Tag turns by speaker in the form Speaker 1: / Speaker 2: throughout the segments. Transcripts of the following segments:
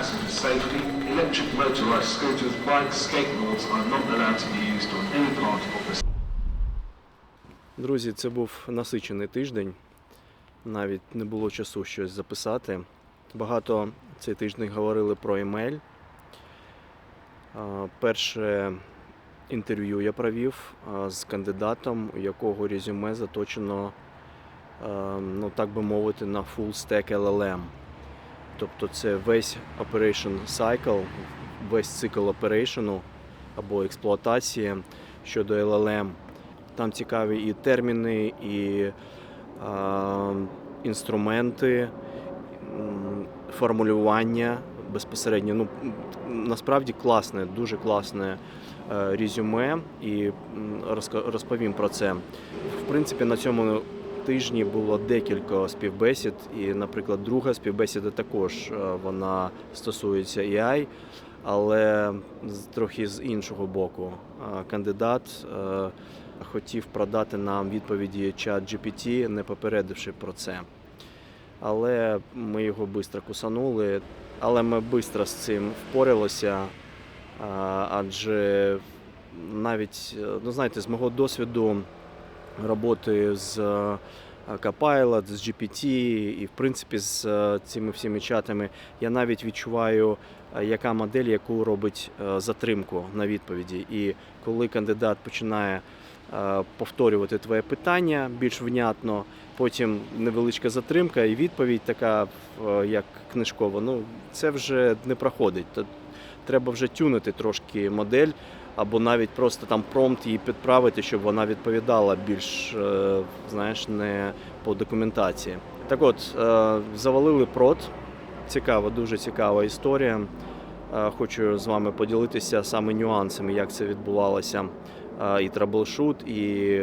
Speaker 1: passengers' safety, electric motorised scooters, bikes, skateboards are not allowed to be used on any part of the
Speaker 2: Друзі, це був насичений тиждень. Навіть не було часу щось записати. Багато цей тиждень говорили про емель. Перше інтерв'ю я провів з кандидатом, у якого резюме заточено, ну так би мовити, на full stack LLM. Тобто це весь operation cycle, весь цикл оперейшену або експлуатації щодо LLM. Там цікаві і терміни, і а, інструменти, формулювання безпосередньо. Ну, насправді класне, дуже класне е, резюме, і розповім про це. В принципі, на цьому тижні було декілька співбесід, і, наприклад, друга співбесіда також е, вона стосується AI, але трохи з іншого боку. Е, Кандидат е, хотів продати нам відповіді чат GPT, не попередивши про це. Але ми його швидко кусанули. Але ми швидко з цим впоралися, адже навіть, ну знаєте, з мого досвіду роботи з е, Copilot, з GPT і, в принципі, з е, цими всіми чатами, я навіть відчуваю, е, яка модель, яку робить затримку на відповіді. І коли кандидат починає повторювати твоє питання більш внятно, потім невеличка затримка і відповідь така, як книжкова, ну це вже не проходить. Треба вже тюнити трошки модель, або навіть просто там промпт її підправити, щоб вона відповідала більш, е, знаєш, не по документації. Так от, е, завалили прот. Цікава, дуже цікава історія. Е, Хочу з вами поділитися саме нюансами, як це відбувалося. І траблшут, і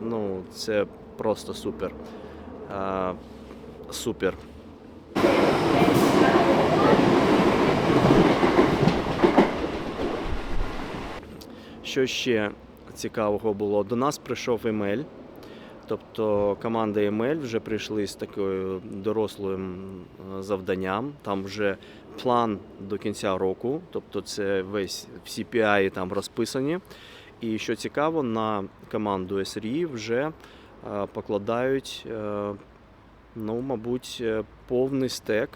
Speaker 2: ну, це просто супер. Супер. Що ще цікавого було? До нас прийшов емель. Тобто команда EML вже прийшли з такою дорослим завданням. Там вже план до кінця року, тобто це весь всі PI там розписані. І що цікаво, на команду SRE вже е, покладають, е, ну, мабуть, е, повний стек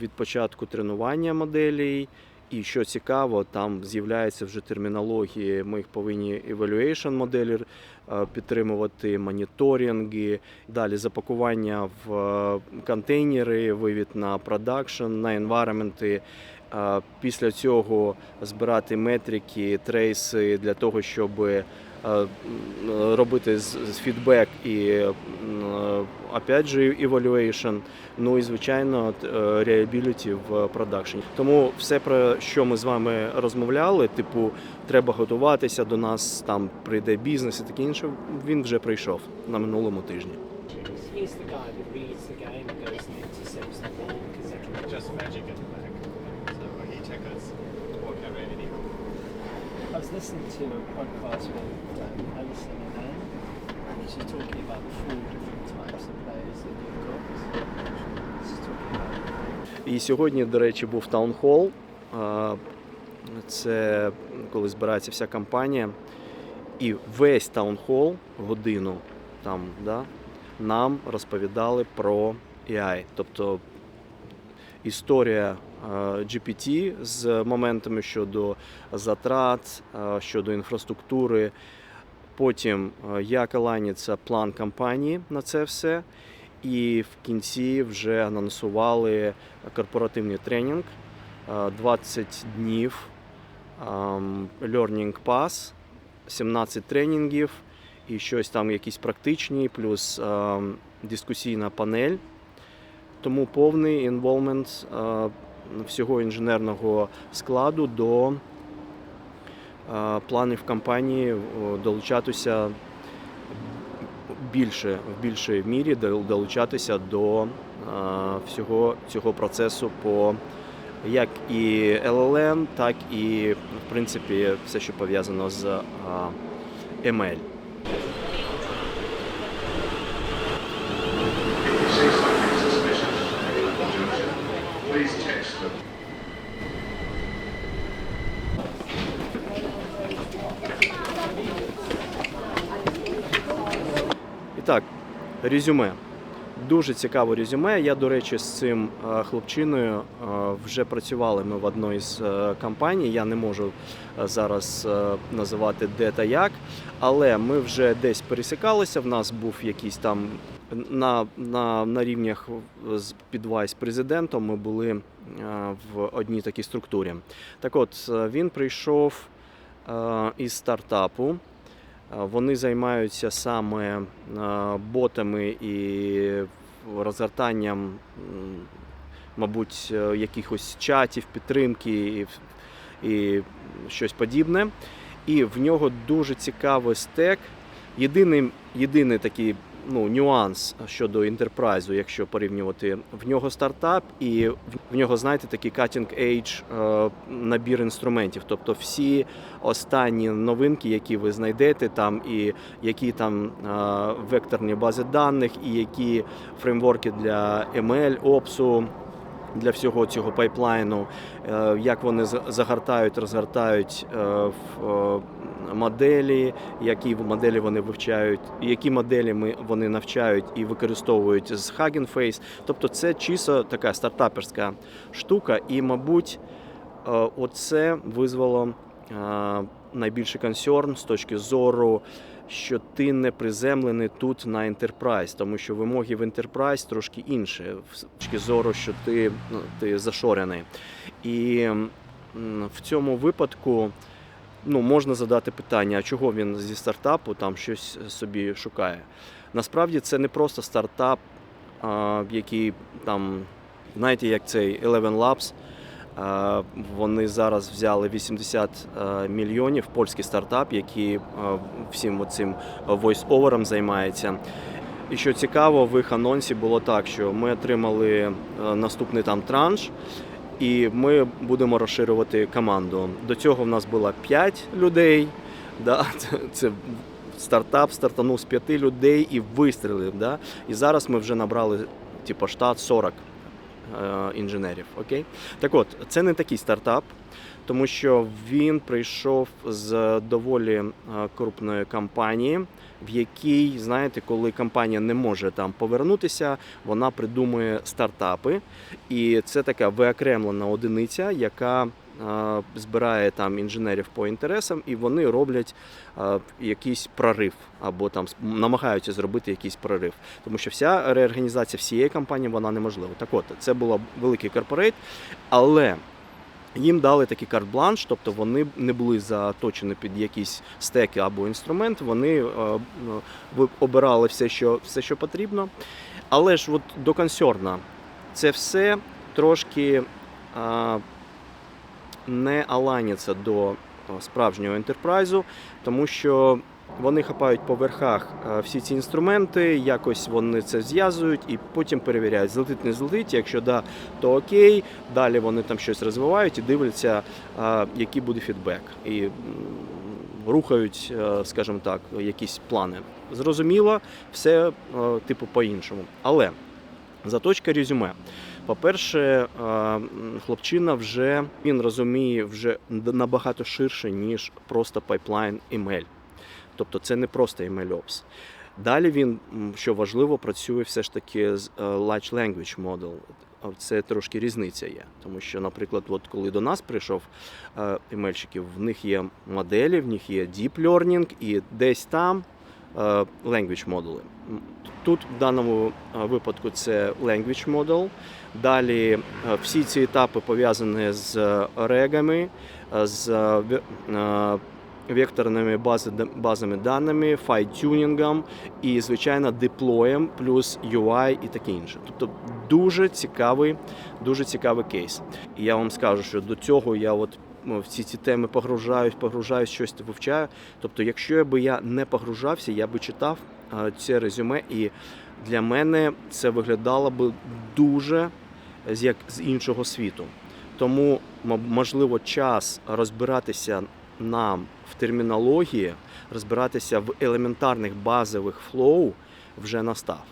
Speaker 2: від початку тренування моделей. І що цікаво, там з'являється вже термінології. Ми їх повинні evaluation моделі е, підтримувати, моніторинги, далі запакування в е, контейнери, вивід на продакшн, на environment. Е, Після цього збирати метрики, трейси для того, щоб робити з з фідбек і е, опять же evaluation, ну і звичайно е, reliability в продакшені. Тому все про що ми з вами розмовляли, типу, треба готуватися до нас, там прийде бізнес і таке інше. Він вже прийшов на минулому тижні.
Speaker 3: I was listening to a podcast with um,
Speaker 2: І сьогодні, до речі, був таунхол. Це коли збирається вся компанія. І весь таунхол, годину там, да, нам розповідали про AI. Тобто історія GPT з моментами щодо затрат, щодо інфраструктури. Потім е, як алайниться план компанії на це все. І в кінці вже анонсували корпоративний тренінг е, 20 днів ем, Learning Pass, 17 тренінгів і щось там якісь практичні, плюс ем, дискусійна панель. Тому повний інволмент е, всього інженерного складу до е, в компанії долучатися більше в більшій мірі долучатися до е, всього цього процесу по як і LLM, так і в принципі все, що пов'язано з е, ML.
Speaker 1: sir.
Speaker 2: І так, резюме. Дуже цікаве резюме. Я, до речі, з цим е, хлопчиною е, вже працювали ми в одній з е, компаній. Я не можу зараз називати де та як, але ми вже десь пересікалися. В нас був якийсь там на, на, на рівнях з під вайс-президентом. Ми були в одній такій структурі. Так от, він прийшов із стартапу. Вони займаються саме ботами і розгортанням, мабуть, е, якихось чатів, підтримки і, і щось подібне. І в нього дуже цікавий стек. Єдиний, єдиний такий ну, нюанс щодо інтерпрайзу, якщо порівнювати, в нього стартап, і в нього, знаєте, такий cutting edge е, набір інструментів. Тобто всі останні новинки, які ви знайдете там, і які там е, векторні бази даних, і які фреймворки для ML, OPS, для всього цього пайплайну, е, як вони загортають, розгортають е, в е, моделі, які моделі вони вивчають, які моделі вони навчають і використовують з Hugging Face. Тобто це чисто така стартаперська штука, і, мабуть, оце визвало найбільший консерн з точки зору. Що ти не приземлений тут на Enterprise, тому що вимоги в Enterprise трошки інші, з точки зору, що ти, ну, ти зашорений. І в цьому випадку ну, можна задати питання, а чого він зі стартапу там щось собі шукає. Насправді це не просто стартап, а, який там, знаєте, як цей Eleven Labs. Вони зараз взяли 80 е, мільйонів польський стартап, який е, всім цим voice-over займається. І що цікаво, в їх анонсі було так, що ми отримали е, наступний там транш, і ми будемо розширювати команду. До цього в нас було 5 людей. Да? Це, стартап стартанув з 5 людей і вистрілив. Да? І зараз ми вже набрали типу, штат 40 е, інженерів. Окей? Так от, це не такий стартап, тому що він прийшов з доволі е, крупної компанії, в якій, знаєте, коли компанія не може там повернутися, вона придумує стартапи. І це така виокремлена одиниця, яка е, збирає там інженерів по інтересам, і вони роблять якийсь прорив або там намагаються зробити якийсь прорив. Тому що вся реорганізація всієї компанії вона неможлива. Так от, це була великий корпорейт, але їм дали такий карт-бланш, тобто вони не були заточені під якісь стеки або інструмент. Вони е, обирали все, що, все, що потрібно. Але ж от до консерна це все трошки не аланяться до е, справжнього ентерпрайзу, тому що вони хапають по верхах е, всі ці інструменти, якось вони це зв'язують і потім перевіряють, злетить, не злетить. Якщо да, то окей. Далі вони там щось розвивають і дивляться, е, який буде фідбек. І рухають, скажімо так, якісь плани. Зрозуміло, все типу по-іншому. Але заточка резюме. По-перше, е, хлопчина вже він розуміє вже набагато ширше, ніж просто пайплайн email. Тобто це не просто email Ops. Далі він, що важливо, працює все ж таки з е, Large Language Model. Це трошки різниця є. Тому що, наприклад, от коли до нас прийшов е, емельщиків, в них є моделі, в них є Deep Learning і десь там language модули. Тут в даному е, випадку це language model. Далі е, всі ці етапи пов'язані з е, регами, е, з е, ве- е, векторними бази, базами даними, файтюнінгом і, звичайно, деплоєм, плюс UI і таке інше. Тобто дуже цікавий, дуже цікавий кейс. І я вам скажу, що до цього я от ну, в ці теми погружаюсь, погружаюсь, щось вивчаю. Тобто, якщо би я не погружався, я би читав це резюме, і для мене це виглядало би дуже як з іншого світу. Тому можливо час розбиратися нам в термінології, розбиратися в елементарних базових флоу вже настав.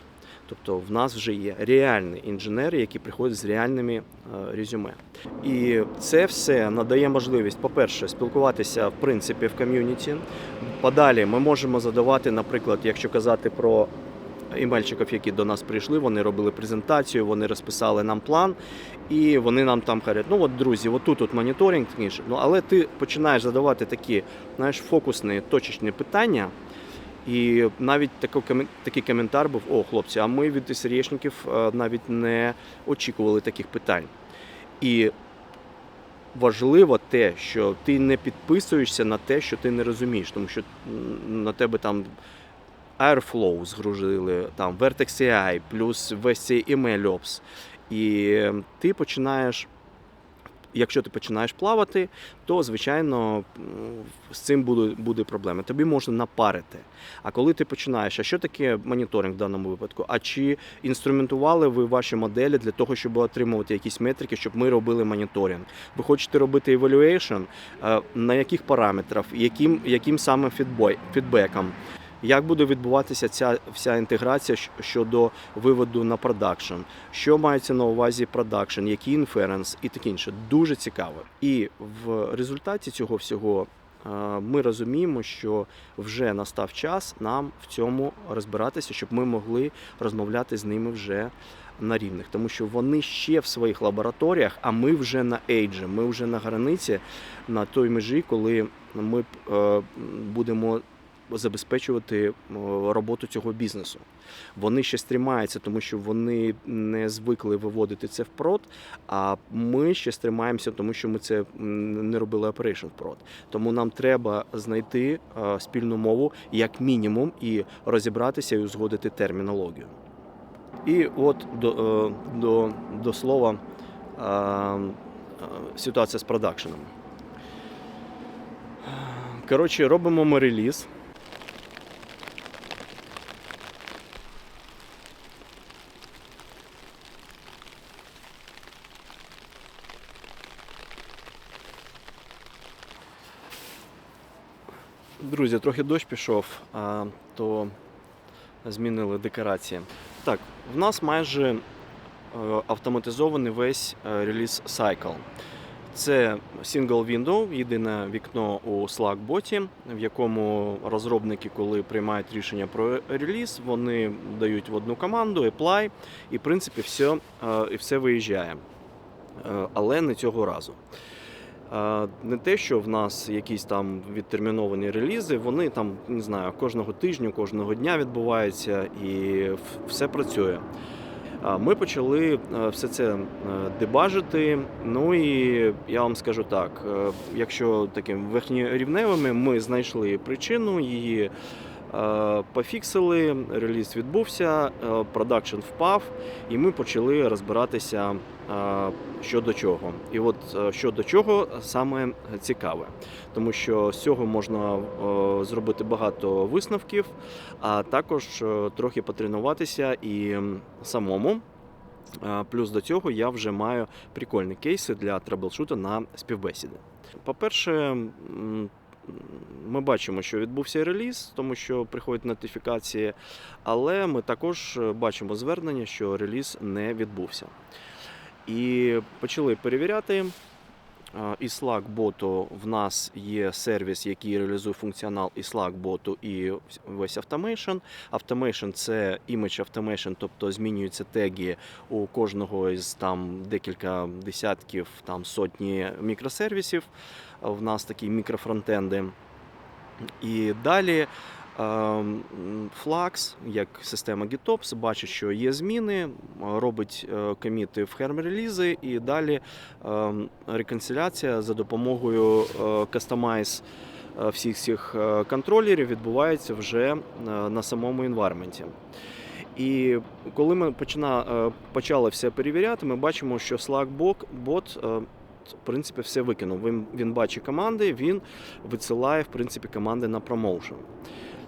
Speaker 2: Тобто в нас вже є реальні інженери, які приходять з реальними е, резюме. І це все надає можливість, по-перше, спілкуватися в принципі в ком'юніті. Подалі ми можемо задавати, наприклад, якщо казати про імельчиків, які до нас прийшли, вони робили презентацію, вони розписали нам план, і вони нам там кажуть, ну от друзі, от тут от моніторинг. Ну але ти починаєш задавати такі, знаєш, фокусні, точечні питання. І навіть такий коментар був: о, хлопці, а ми від СРЄшників е, навіть не очікували таких питань. І важливо те, що ти не підписуєшся на те, що ти не розумієш, тому що на тебе там Airflow згрузили, там Vertex AI, плюс весь цей email Ops. І ти починаєш. Якщо ти починаєш плавати, то звичайно з цим буде, буде проблема. Тобі можна напарити. А коли ти починаєш, а що таке моніторинг в даному випадку? А чи інструментували ви ваші моделі для того, щоб отримувати якісь метрики, щоб ми робили моніторинг? Ви хочете робити evaluation, е, на яких параметрах, яким, яким саме фідбой, фідбеком? Як буде відбуватися ця вся інтеграція щодо виводу на продакшн? Що мається на увазі продакшн, який інференс і таке інше. Дуже цікаво. І в результаті цього всього е, ми розуміємо, що вже настав час нам в цьому розбиратися, щоб ми могли розмовляти з ними вже на рівних, тому що вони ще в своїх лабораторіях, а ми вже на ейджі, ми вже на границі, на той межі, коли ми е, будемо забезпечувати е, роботу цього бізнесу. Вони ще стримаються, тому що вони не звикли виводити це в прод, а ми ще стримаємося, тому що ми це не робили operation в прод. Тому нам треба знайти е, спільну мову як мінімум і розібратися і узгодити термінологію. І от до, е, до, до слова ситуація з продакшеном. Коротше, робимо ми реліз. Друзі, трохи дощ пішов, а, то змінили декорації. Так, в нас майже е, автоматизований весь е, реліз сайкл. Це single window, єдине вікно у Slack-боті, в якому розробники, коли приймають рішення про реліз, вони дають в одну команду apply, і в принципі все, е, і все виїжджає. Але не цього разу. Не те, що в нас якісь там відтерміновані релізи, вони там не знаю, кожного тижня, кожного дня відбуваються і все працює. Ми почали е, все це е, дебажити. Ну і я вам скажу так: е, якщо таким верхньорівневими, ми знайшли причину, її пофіксили, реліз відбувся, продакшн впав, і ми почали розбиратися е, що до чого. І от е, що до чого саме цікаве, тому що з цього можна е, зробити багато висновків, а також е, трохи потренуватися і самому. Плюс до цього я вже маю прикольні кейси для траблшута на співбесіди. По-перше, ми бачимо, що відбувся реліз, тому що приходять нотифікації, але ми також бачимо звернення, що реліз не відбувся. І почали перевіряти. І Slack боту в нас є сервіс, який реалізує функціонал і Slack боту, і весь Automation. Automation – це image automation, тобто змінюються теги у кожного із там декілька десятків, там сотні мікросервісів. В нас такі мікрофронтенди. І далі Flux, як система GitOps, бачить, що є зміни, робить е, коміти в херм-релізи, і далі ем, реконсиляція за допомогою е, е, всіх цих е, контролерів відбувається вже е, на самому інвайрменті. І коли ми почина, е, почали все перевіряти, ми бачимо, що Slack е, в принципі все викинув. Він, він бачить команди, він висилає в принципі команди на промоушен.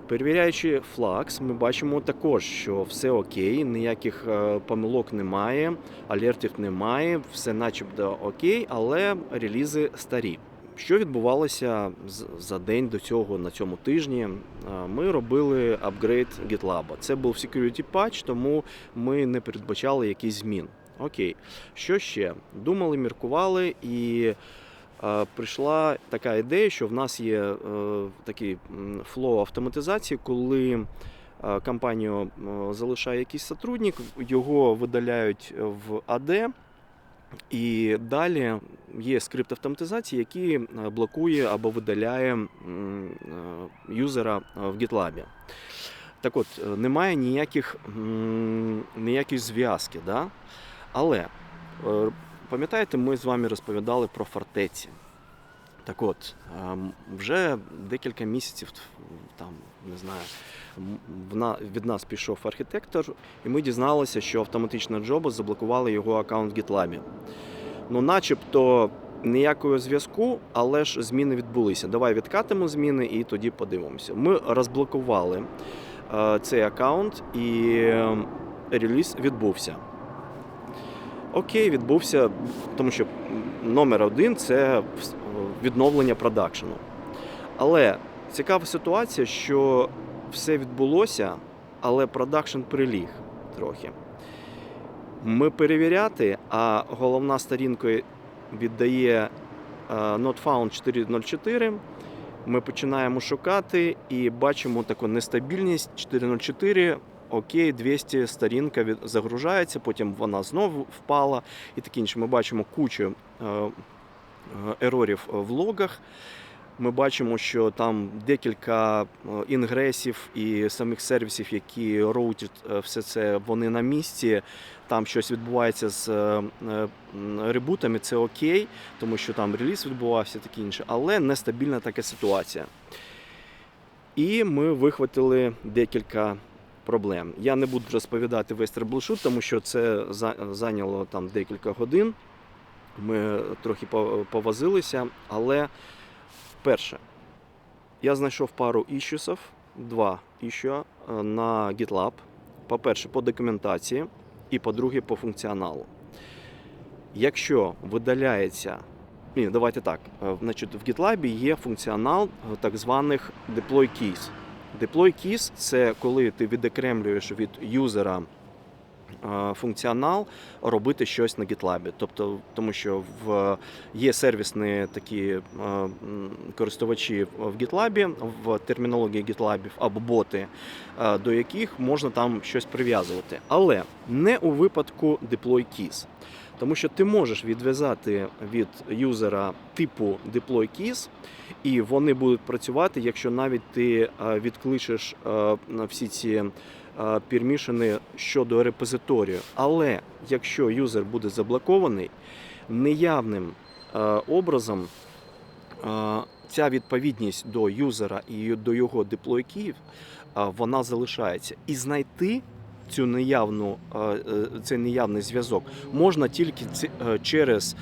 Speaker 2: Перевіряючи Flux, ми бачимо також, що все окей, ніяких е, помилок немає, алертів немає, все начебто окей, але релізи старі. Що відбувалося за день до цього на цьому тижні? Е, Ми робили апгрейд GitLab. Це був security patch, тому ми не передбачали якісь змін. Окей, що ще? Думали, міркували, і прийшла така ідея, що в нас є е, такий флоу автоматизації, коли е, компанію е, залишає якийсь сотрудник, його видаляють в AD, і далі є скрипт автоматизації, який е, блокує або видаляє е, юзера е, в GitLab. Так от, е, немає ніяких, м, ніякої зв'язки. Да? Але е, пам'ятаєте, ми з вами розповідали про фортеці. Так от, ем, вже декілька місяців, там, не знаю, від нас пішов архітектор, і ми дізналися, що автоматично Джоба заблокували його аккаунт в GitLab. Ну, начебто ніякого зв'язку, але ж зміни відбулися. Давай відкатимо зміни і тоді подивимося. Ми розблокували е, цей аккаунт і е, реліз відбувся. Окей, відбувся, тому що номер один це відновлення продакшену. Але цікава ситуація, що все відбулося, але продакшн приліг трохи. Ми перевіряти, а головна сторінка віддає not found 404. Ми починаємо шукати і бачимо таку нестабільність 404. Окей, 200 сторінка загружається, потім вона знову впала і таке інше. Ми бачимо кучу е, е, ерорів в логах. Ми бачимо, що там декілька е, інгресів і самих сервісів, які роутять все це, вони на місці. Там щось відбувається з ребутами, це окей, тому що там реліз відбувався, таке інше, але нестабільна така ситуація. І ми вихватили декілька проблем. Я не буду розповідати весь трэблшут, тому що це зайняло там декілька годин. Ми трохи по- повозилися, але перше, я знайшов пару іщусів, два іщу е, на GitLab. По-перше, по документації, і по-друге, по функціоналу. Якщо видаляється, ні, давайте так. е, Значить, в GitLab є функціонал е, так званих deploy keys. Deploy keys – це коли ти відокремлюєш від юзера функціонал робити щось на GitLab. Тобто, тому що в, є сервісні такі е, користувачі в GitLab, в термінології GitLab або боти, е, до яких можна там щось прив'язувати. Але не у випадку deploy keys. Тому що ти можеш відв'язати від юзера типу deploy keys, і вони будуть працювати, якщо навіть ти е, відкличеш е, всі ці е, щодо репозиторію. Але якщо юзер буде заблокований, неявним образом ця відповідність до юзера і до його е, вона залишається. І знайти цю неявну, е, цей неявний зв'язок можна тільки е, через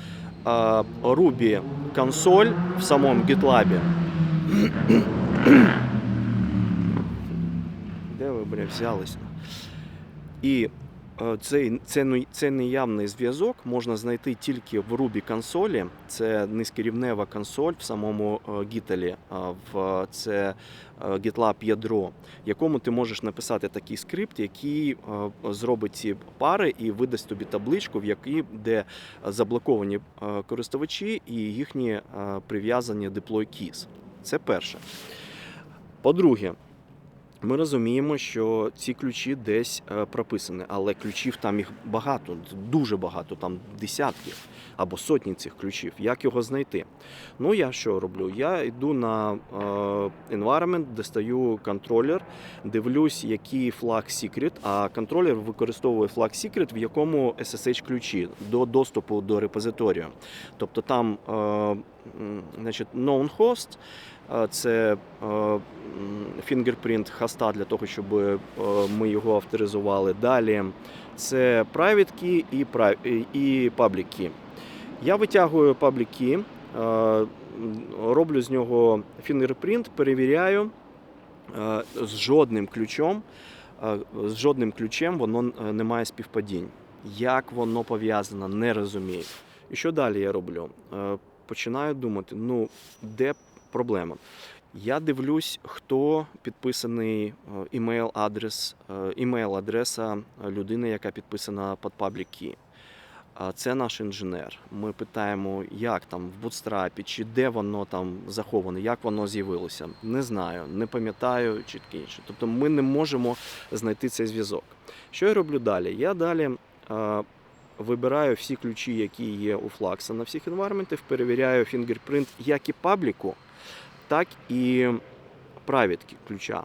Speaker 2: Ruby консоль в самому GitLab. Де ви. І е, цей, це, ну- неявний зв'язок можна знайти тільки в Ruby консолі. Це низькорівнева консоль в самому е, Gitl, в це е, GitLab ядро, якому ти можеш написати такий скрипт, який е, зробить ці пари і видасть тобі табличку, в якій де заблоковані е, користувачі і їхні е, прив'язані deploy keys. Це перше. По-друге, ми розуміємо, що ці ключі десь е, прописані, але ключів там їх багато, дуже багато, там десятки або сотні цих ключів. Як його знайти? Ну, я що роблю? Я йду на е, environment, достаю контролер, дивлюсь, який флаг secret, а контролер використовує флаг secret, в якому SSH ключі до доступу до репозиторію. Тобто там е, значить, known host, це фінгерпринт хоста для того, щоб е, ми його авторизували. Далі це private key і, і- public key. Я витягую public key, роблю з нього фінгерпринт, перевіряю з жодним ключом. З жодним ключем воно е, не має співпадінь. Як воно пов'язано, не розумію. І що далі я роблю? Е, починаю думати, ну де проблема? Я дивлюсь, хто підписаний е, імейл-адрес, е, імейл-адреса людини, яка підписана під Public Key. Це наш інженер. Ми питаємо, як там в Bootstrap, чи де воно там заховане, як воно з'явилося. Не знаю, не пам'ятаю чи таке інше. Тобто ми не можемо знайти цей зв'язок. Що я роблю далі? Я далі е, вибираю всі ключі, які є у Flax на всіх environment, перевіряю фінгерпринт як і пабліку, так і private ключа.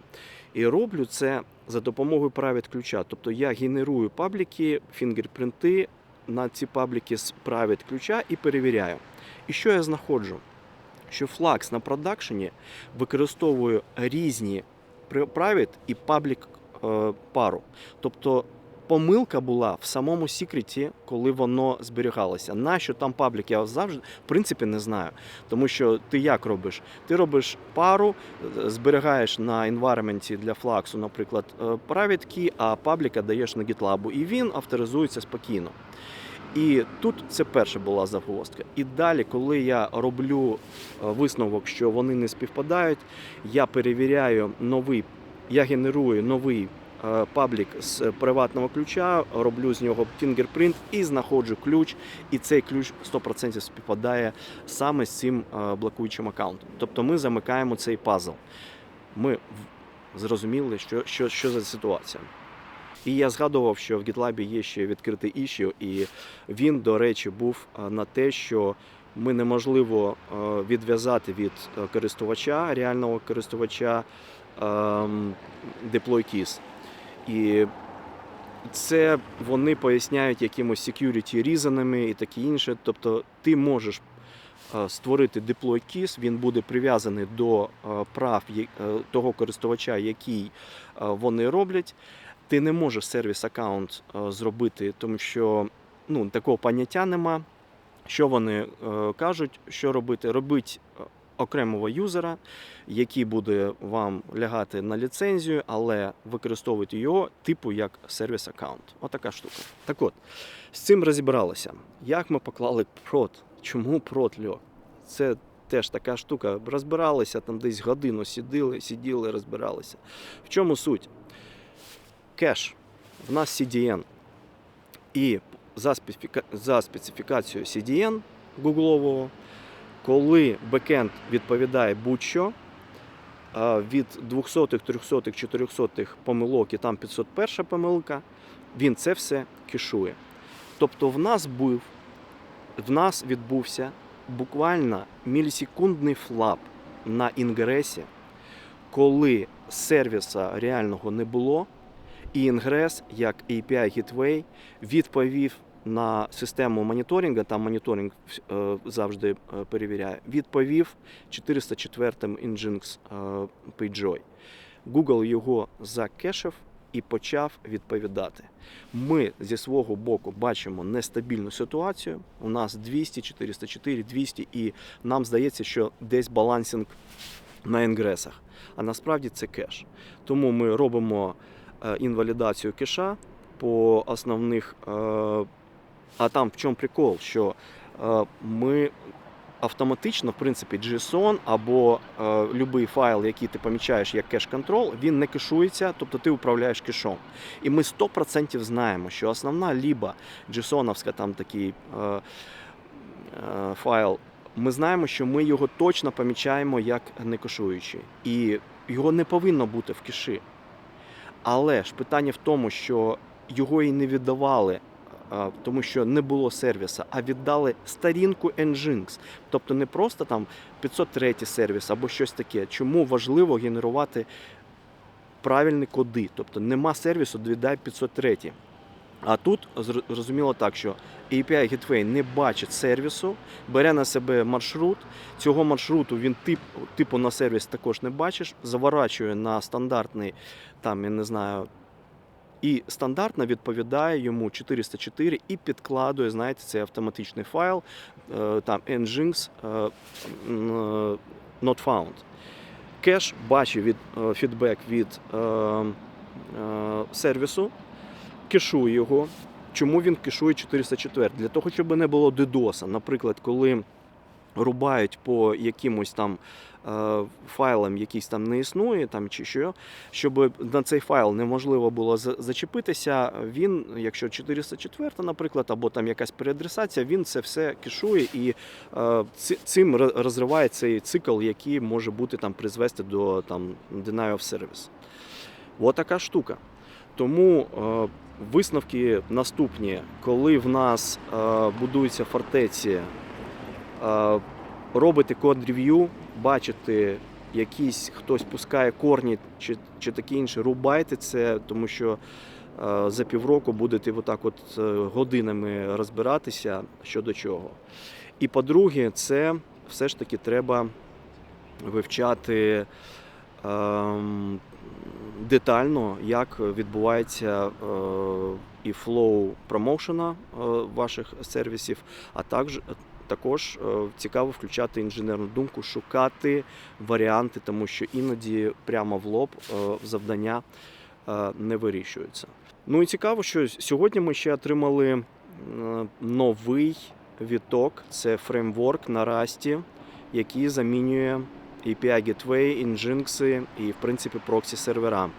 Speaker 2: І роблю це за допомогою private ключа. Тобто я генерую пабліки, фінгерпринти на ці пабліки з private ключа і перевіряю. І що я знаходжу? Що Flux на продакшені використовує різні private і public е, пару. Тобто помилка була в самому секреті, коли воно зберігалося. Нащо там паблік, я завжди в принципі не знаю. Тому що ти як робиш? Ти робиш пару, е, зберігаєш на environment для флаксу, наприклад, е, key, а пабліка даєш на GitLab, і він авторизується спокійно. І тут це перша була загвоздка. І далі, коли я роблю е, висновок, що вони не співпадають, я перевіряю новий, я генерую новий паблік з приватного ключа, роблю з нього фінгерпринт і знаходжу ключ. І цей ключ 100% співпадає саме з цим е, блокуючим аккаунтом. Тобто ми замикаємо цей пазл. Ми зрозуміли, що, що, що за ситуація. І я згадував, що в GitLab є ще відкритий іщу, і він, до речі, був е, на те, що ми неможливо е, відв'язати від е, користувача, реального користувача ем, deploy keys. І це вони поясняють якимось security різаними і таке інше. Тобто ти можеш е, створити deploy keys, він буде прив'язаний до е, прав е, того користувача, який вони роблять. Ти не можеш сервіс аккаунт зробити, тому що ну, такого поняття нема. Що вони кажуть, що робити? Робить окремого юзера, який буде вам лягати на ліцензію, але використовувати його типу як сервіс аккаунт. Отака штука. Так от, з цим розібралися. Як ми поклали прот? Чому прот льох? Це теж така штука. Розбиралися там десь годину, сиділи, сиділи, розбиралися. В чому суть? Кеш. В нас CDN. І за специфікацією CDN гуглового, коли бекенд відповідає будь-що, від 200, 300, 400 помилок і там 501 помилка, він це все кешує. Тобто в нас був, в нас відбувся буквально мілісекундний флап на інгресі, коли сервіса реального не було, і інгрес, як API Gateway, відповів на систему моніторингу, там моніторинг е, завжди е, перевіряє, відповів 404 Nginx е, PageJoy. Google його закешив і почав відповідати. Ми зі свого боку бачимо нестабільну ситуацію. У нас 200, 404, 200, і нам здається, що десь балансинг на інгресах. А насправді це кеш. Тому ми робимо інвалідацію кеша по основних. А там в чому прикол, що е, ми автоматично, в принципі, JSON або е, будь-який файл, який ти помічаєш як кеш-контрол, він не кешується, тобто ти управляєш кешом. І ми 100% знаємо, що основна ліба JSON-овська там такий е, е, файл, ми знаємо, що ми його точно помічаємо як не кешуючий. І його не повинно бути в кеші. Але ж питання в тому, що його і не віддавали, тому що не було сервіса, а віддали сторінку Nginx. Тобто не просто там 503 сервіс або щось таке. Чому важливо генерувати правильні коди? Тобто нема сервісу, віддай 503. А тут зрозуміло так, що API Gateway не бачить сервісу, бере на себе маршрут. Цього маршруту він тип, типу на сервіс також не бачиш, заворачує на стандартний, там, я не знаю, і стандартно відповідає йому 404 і підкладує, знаєте, цей автоматичний файл, е, там Nginx е, е, not found. Кеш бачить від, фідбек від сервісу, кешує його. Чому він кешує 404? Для того, щоб не було DDoS. Наприклад, коли рубають по якимось там е, файлам, якісь там не існує, там чи що, щоб на цей файл неможливо було зачепитися, він, якщо 404, наприклад, або там якась переадресація, він це все кешує і е, цим розриває цей цикл, який може бути там призвести до там denial of service. От така штука. Тому е, висновки наступні, коли в нас будуються фортеці, робити код рев'ю, бачити якісь хтось пускає корні чи, чи таке інше, рубайте це, тому що е, за півроку будете отак от е, годинами розбиратися щодо чого. І по-друге, це все ж таки треба вивчати ем, детально, як відбувається е, і флоу промоушена е, ваших сервісів, а також, також е, цікаво включати інженерну думку, шукати варіанти, тому що іноді прямо в лоб е, завдання е, не вирішуються. Ну і цікаво, що сьогодні ми ще отримали новий віток, це фреймворк на Rust, який замінює API Gateway, Nginx і, в принципі, проксі сервера.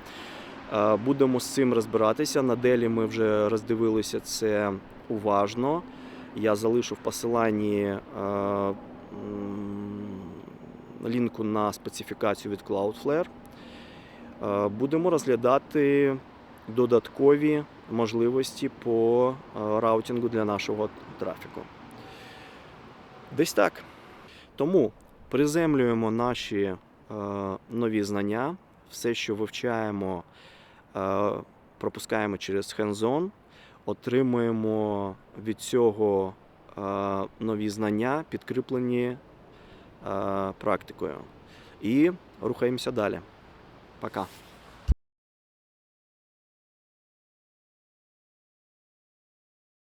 Speaker 2: Будемо з цим розбиратися. На делі ми вже роздивилися це уважно. Я залишу в посиланні е, лінку на специфікацію від Cloudflare. Е, Будемо розглядати додаткові можливості по е, раутингу для нашого трафіку. Десь так. Тому приземлюємо наші нові знання, все, що вивчаємо, пропускаємо через hands-on, отримуємо від цього е, нові знання, підкріплені е, практикою. І рухаємося далі. Пока.